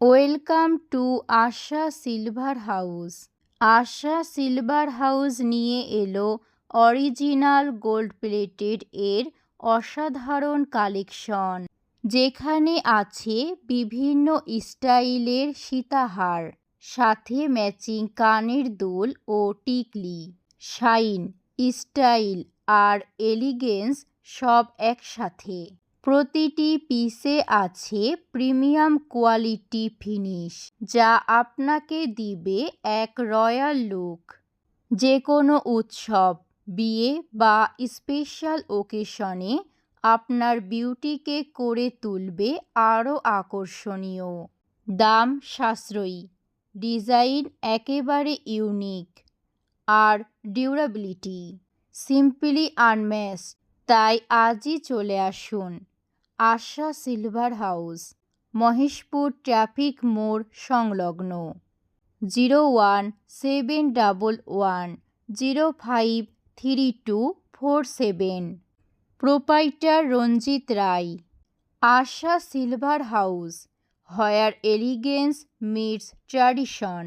Welcome to Asha silver house. Asha silver house নিয়ে এলো original gold plated এর অসাধারণ কালেকশন, যেখানে আছে বিভিন্ন স্টাইলের সীতাহার, সাথে ম্যাচিং কানের দুল ও টিকলি, শাইন, স্টাইল আর এলিগেন্স সব একসাথে। প্রতিটি পিসে আছে প্রিমিয়াম কোয়ালিটি ফিনিশ যা আপনাকে দিবে এক রয়্যাল লুক। যে কোনো উৎসব, বিয়ে বা স্পেশাল ওকেশনে আপনার বিউটিকে করে তুলবে আরও আকর্ষণীয়। দাম সাশ্রয়ী, ডিজাইন একেবারে ইউনিক আর ডিউরাবিলিটি, সিম্পলি আনম্যাচ তাই আজই চলে আসুন। Asha silver house, Maheshpur traffic মোড় সংলগ্ন। Zero one seven double one zero five three two four seven. Proprietor Ranjit Roy, Asha silver house, where elegance meets tradition.